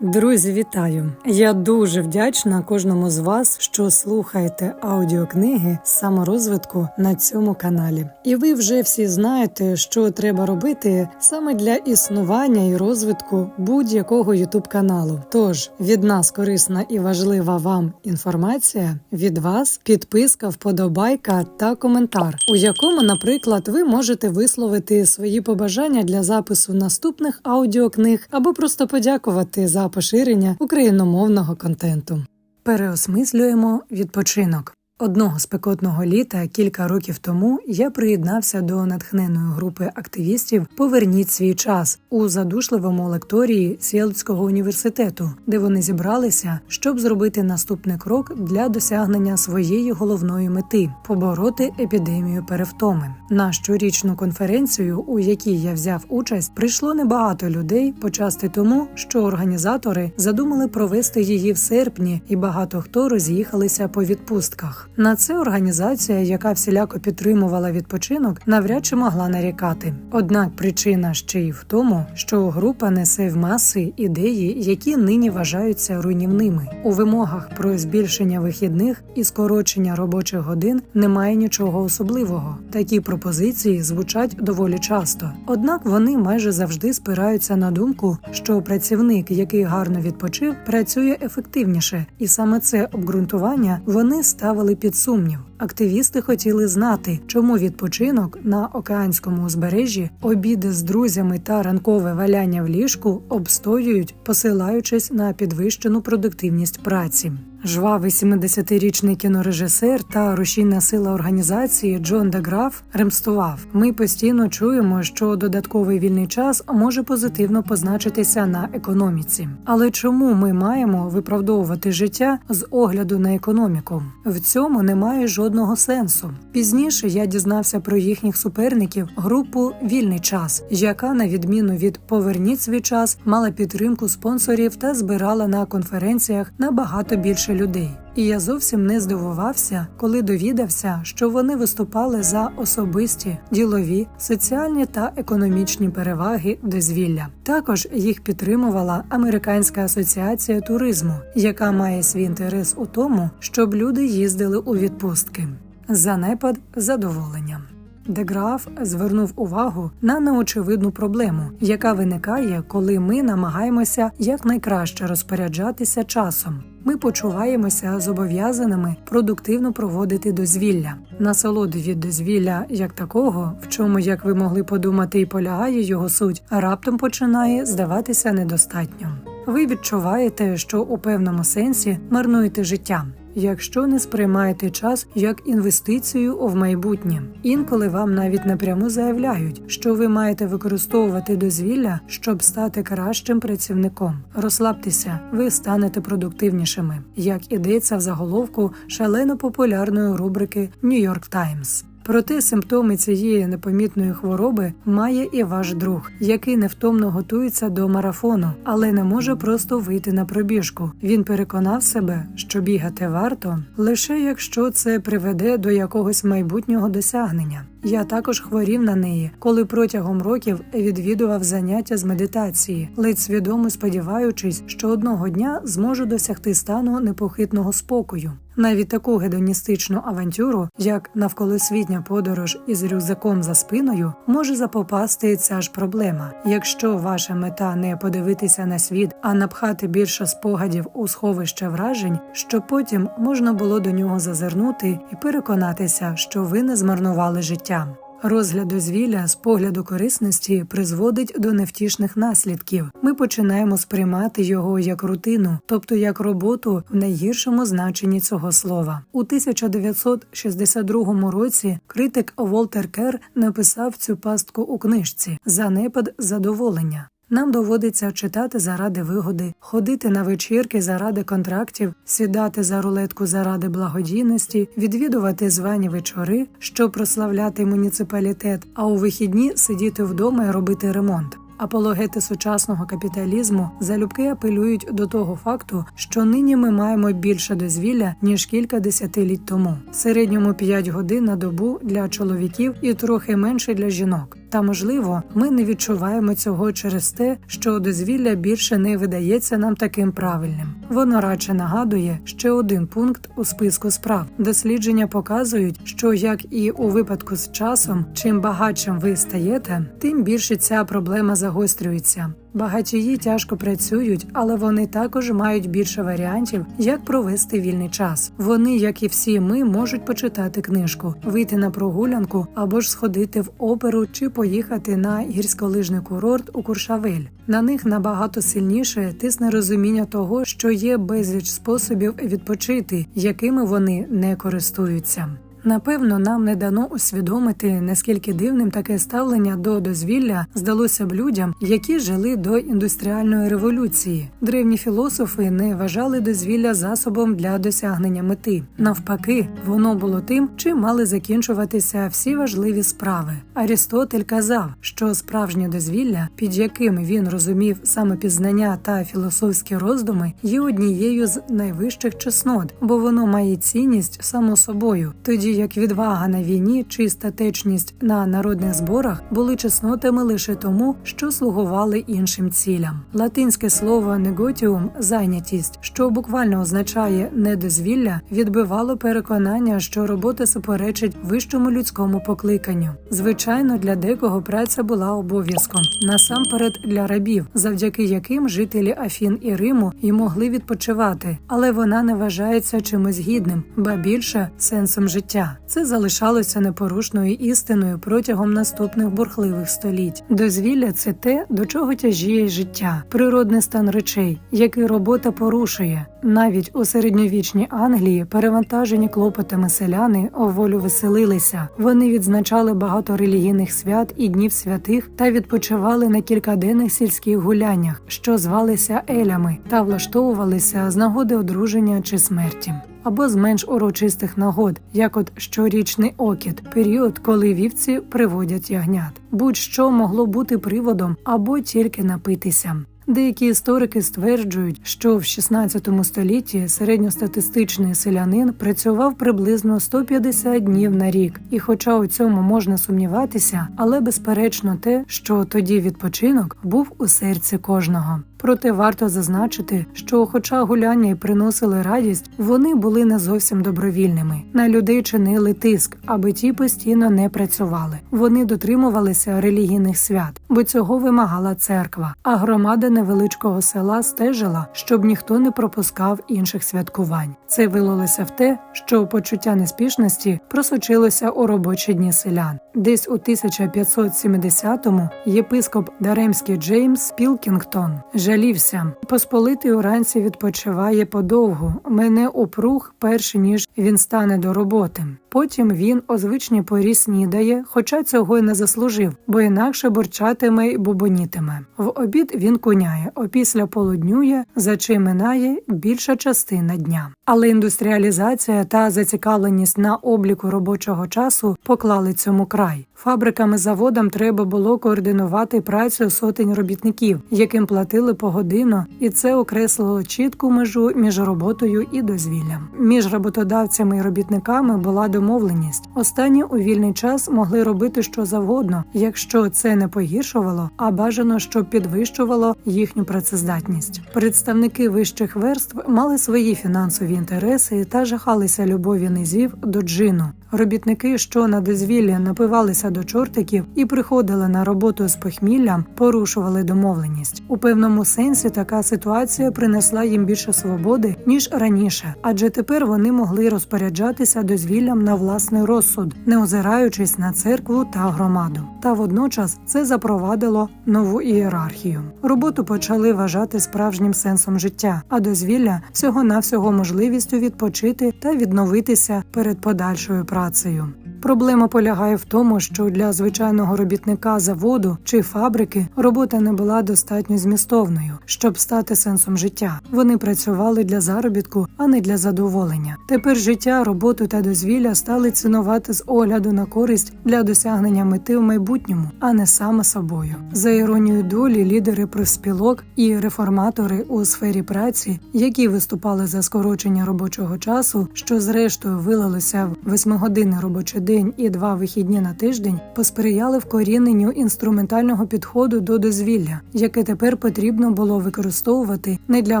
Друзі, вітаю! Я дуже вдячна кожному з вас, що слухаєте аудіокниги саморозвитку на цьому каналі. І ви вже всі знаєте, що треба робити саме для існування і розвитку будь-якого ютуб каналу. Тож від нас корисна і важлива вам інформація, від вас підписка, вподобайка та коментар, у якому, наприклад, ви можете висловити свої побажання для запису наступних аудіокниг або просто подякувати за поширення україномовного контенту. Переосмислюємо відпочинок. Одного спекотного літа кілька років тому я приєднався до натхненої групи активістів Поверніть свій час у задушливому лекторії Сєльського університету, де вони зібралися, щоб зробити наступний крок для досягнення своєї головної мети побороти епідемію перевтоми. На щорічну конференцію, у якій я взяв участь, прийшло небагато людей, почасти тому, що організатори задумали провести її в серпні, і багато хто роз'їхалися по відпустках. На це організація, яка всіляко підтримувала відпочинок, навряд чи могла нарікати. Однак причина ще й в тому, що група несе в маси ідеї, які нині вважаються руйнівними. У вимогах про збільшення вихідних і скорочення робочих годин немає нічого особливого. Такі пропозиції звучать доволі часто. Однак вони майже завжди спираються на думку, що працівник, який гарно відпочив, працює ефективніше, і саме це обґрунтування вони ставили під сумнів. Активісти хотіли знати, чому відпочинок на океанському узбережжі, обіди з друзями та ранкове валяння в ліжку обстоюють, посилаючись на підвищену продуктивність праці. Жвавий 70-річний кінорежисер та рушійна сила організації Джон Деграф ремстував: Ми постійно чуємо, що додатковий вільний час може позитивно позначитися на економіці. Але чому ми маємо виправдовувати життя з огляду на економіку? В цьому немає жодного сенсу. Пізніше я дізнався про їхніх суперників групу Вільний час, яка, на відміну від Поверніть свій час, мала підтримку спонсорів та збирала на конференціях набагато більше людей. І я зовсім не здивувався, коли довідався, що вони виступали за особисті, ділові, соціальні та економічні переваги дозвілля. Також їх підтримувала Американська асоціація туризму, яка має свій інтерес у тому, щоб люди їздили у відпустки. Занепад задоволення. Деграф звернув увагу на неочевидну проблему, яка виникає, коли ми намагаємося якнайкраще розпоряджатися часом. Ми почуваємося зобов'язаними продуктивно проводити дозвілля. Насолоди від дозвілля як такого, в чому, як ви могли подумати, і полягає його суть, раптом починає здаватися недостатньо. Ви відчуваєте, що у певному сенсі марнуєте життя. Якщо не сприймаєте час як інвестицію в майбутнє, інколи вам навіть напряму заявляють, що ви маєте використовувати дозвілля, щоб стати кращим працівником. Розслабтеся, ви станете продуктивнішими, як ідеться в заголовку шалено популярної рубрики New York Times. Проте симптоми цієї непомітної хвороби має і ваш друг, який невтомно готується до марафону, але не може просто вийти на пробіжку. Він переконав себе, що бігати варто лише якщо це приведе до якогось майбутнього досягнення. Я також хворів на неї, коли протягом років відвідував заняття з медитації, ледь свідомо сподіваючись, що одного дня зможу досягти стану непохитного спокою. Навіть таку гедоністичну авантюру, як навколосвітня подорож із рюкзаком за спиною, може запопасти ця ж проблема. Якщо ваша мета не подивитися на світ, а напхати більше спогадів у сховище вражень, що потім можна було до нього зазирнути і переконатися, що ви не змарнували життя. Розгляд дозвілля з погляду корисності призводить до невтішних наслідків. Ми починаємо сприймати його як рутину, тобто як роботу в найгіршому значенні цього слова. У 1962 році критик Волтер Кер написав цю пастку у книжці Занепад задоволення. Нам доводиться читати заради вигоди, ходити на вечірки заради контрактів, сідати за рулетку заради благодійності, відвідувати звані вечори, щоб прославляти муніципалітет, а у вихідні сидіти вдома і робити ремонт. Апологети сучасного капіталізму залюбки апелюють до того факту, що нині ми маємо більше дозвілля ніж кілька десятиліть тому. В середньому 5 годин на добу для чоловіків і трохи менше для жінок. Та можливо, ми не відчуваємо цього через те, що дозвілля більше не видається нам таким правильним. Воно радше нагадує ще один пункт у списку справ. Дослідження показують, що як і у випадку з часом, чим багатшим ви стаєте, тим більше ця проблема загострюється. Багатії тяжко працюють, але вони також мають більше варіантів, як провести вільний час. Вони, як і всі ми, можуть почитати книжку, вийти на прогулянку або ж сходити в оперу чи поїхати на гірськолижний курорт у Куршавель. На них набагато сильніше тисне розуміння того, що є безліч способів відпочити, якими вони не користуються. Напевно, нам не дано усвідомити, наскільки дивним таке ставлення до дозвілля здалося б людям, які жили до індустріальної революції. Древні філософи не вважали дозвілля засобом для досягнення мети. Навпаки, воно було тим, чим мали закінчуватися всі важливі справи. Арістотель казав, що справжнє дозвілля, під яким він розумів самопізнання та філософські роздуми, є однією з найвищих чеснот, бо воно має цінність само собою. Тоді як відвага на війні чи статечність на народних зборах були чеснотами лише тому, що слугували іншим цілям. Латинське слово неготіум зайнятість, що буквально означає недозвілля, відбивало переконання, що робота суперечить вищому людському покликанню. Звичайно, для декого праця була обов'язком насамперед для рабів, завдяки яким жителі Афін і Риму й могли відпочивати, але вона не вважається чимось гідним, ба більше сенсом життя. Це залишалося непорушною істиною протягом наступних бурхливих століть. Дозвілля це те, до чого тяжіє життя, природний стан речей, який робота порушує. Навіть у середньовічній Англії перевантажені клопотами селяни о волю веселилися. Вони відзначали багато релігійних свят і днів святих та відпочивали на кількаденних сільських гуляннях, що звалися елями, та влаштовувалися з нагоди одруження чи смерті. Або з менш урочистих нагод, як от щорічний окіт, період, коли вівці приводять ягнят. Будь-що могло бути приводом або тільки напитися. Деякі історики стверджують, що в 16 столітті середньостатистичний селянин працював приблизно 150 днів на рік, і, хоча у цьому можна сумніватися, але безперечно те, що тоді відпочинок був у серці кожного. Проте варто зазначити, що, хоча гуляння й приносили радість, вони були не зовсім добровільними. На людей чинили тиск, аби ті постійно не працювали. Вони дотримувалися релігійних свят, бо цього вимагала церква. А громада невеличкого села стежила, щоб ніхто не пропускав інших святкувань. Це вилилося в те, що почуття неспішності просочилося у робочі дні селян. Десь у 1570-му єпископ Даремський Джеймс Пілкінгтон жалівся. Посполитий уранці відпочиває подовгу. Мене упруг перш ніж він стане до роботи. Потім він о звичній порі снідає, хоча цього й не заслужив, бо інакше бурчатиме й бубонітиме. В обід він куняє, опісля полуднює, за чим минає більша частина дня. Але індустріалізація та зацікавленість на обліку робочого часу поклали цьому край. Фабриками заводам треба було координувати працю сотень робітників, яким платили погодинно, і це окреслило чітку межу між роботою і дозвіллям. Між роботодавцями і робітниками була домовленість. Останні у вільний час могли робити що завгодно, якщо це не погіршувало, а бажано, щоб підвищувало їхню працездатність. Представники вищих верств мали свої фінансові інтереси та жахалися любові низів до джину. Робітники, що на дозвіллі напивалися до чортиків і приходили на роботу з похміллям, порушували домовленість. У певному сенсі така ситуація принесла їм більше свободи ніж раніше, адже тепер вони могли розпоряджатися дозвіллям на власний розсуд, не озираючись на церкву та громаду. Та водночас це запровадило нову ієрархію. Роботу почали вважати справжнім сенсом життя, а дозвілля всього навсього можливістю відпочити та відновитися перед подальшою працею. працею. Проблема полягає в тому, що для звичайного робітника заводу чи фабрики робота не була достатньо змістовною, щоб стати сенсом життя. Вони працювали для заробітку, а не для задоволення. Тепер життя, роботу та дозвілля стали цінувати з огляду на користь для досягнення мети в майбутньому, а не саме собою. За іронією долі, лідери профспілок і реформатори у сфері праці, які виступали за скорочення робочого часу, що зрештою вилилося в восьмигодинний робочий день і два вихідні на тиждень, посприяли вкоріненню інструментального підходу до дозвілля, яке тепер потрібно було використовувати не для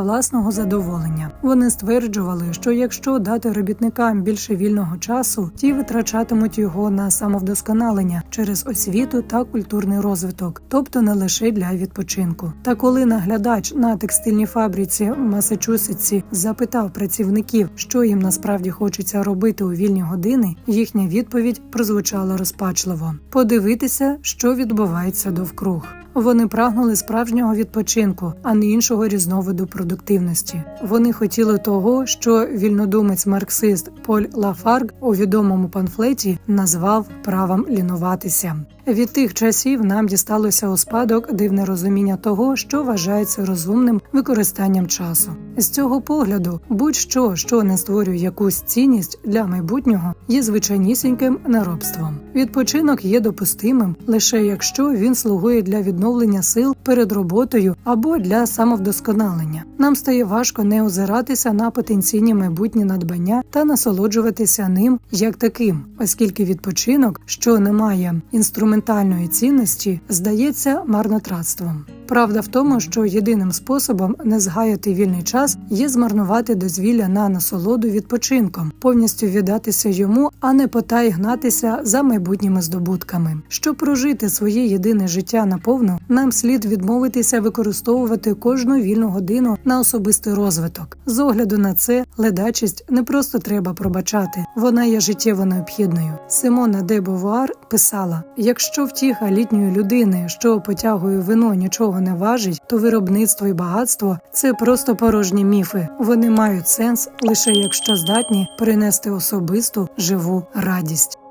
власного задоволення. Вони стверджували, що якщо дати робітникам більше вільного часу, ті витрачатимуть його на самовдосконалення через освіту та культурний розвиток, тобто не лише для відпочинку. Та коли наглядач на текстильній фабриці в Масачусетсі запитав працівників, що їм насправді хочеться робити у вільні години, їхня відповідь прозвучала розпачливо: подивитися, що відбувається довкруг. Вони прагнули справжнього відпочинку, а не іншого різновиду продуктивності. Вони хотіли того, що вільнодумець марксист Поль Лафарг у відомому памфлеті назвав правом лінуватися. Від тих часів нам дісталося у спадок дивне розуміння того, що вважається розумним використанням часу. З цього погляду, будь-що, що не створює якусь цінність для майбутнього, є звичайнісіньким неробством. Відпочинок є допустимим лише якщо він слугує для відновлення сил перед роботою або для самовдосконалення. Нам стає важко не озиратися на потенційні майбутні надбання та насолоджуватися ним як таким, оскільки відпочинок, що не має інструментальної цінності, здається марнотратством. Правда в тому, що єдиним способом не згаяти вільний час є змарнувати дозвілля на насолоду відпочинком, повністю віддатися йому, а не потай гнатися за майбутніми здобутками. Щоб прожити своє єдине життя наповну, нам слід відмовитися використовувати кожну вільну годину на особистий розвиток. З огляду на це ледачість не просто треба пробачати, вона є життєво необхідною. Симона де Бовуар писала: якщо втіха літньої людини, що потягує вино, нічого не важить, то виробництво і багатство це просто порожні міфи. Вони мають сенс лише якщо здатні принести особисту живу радість.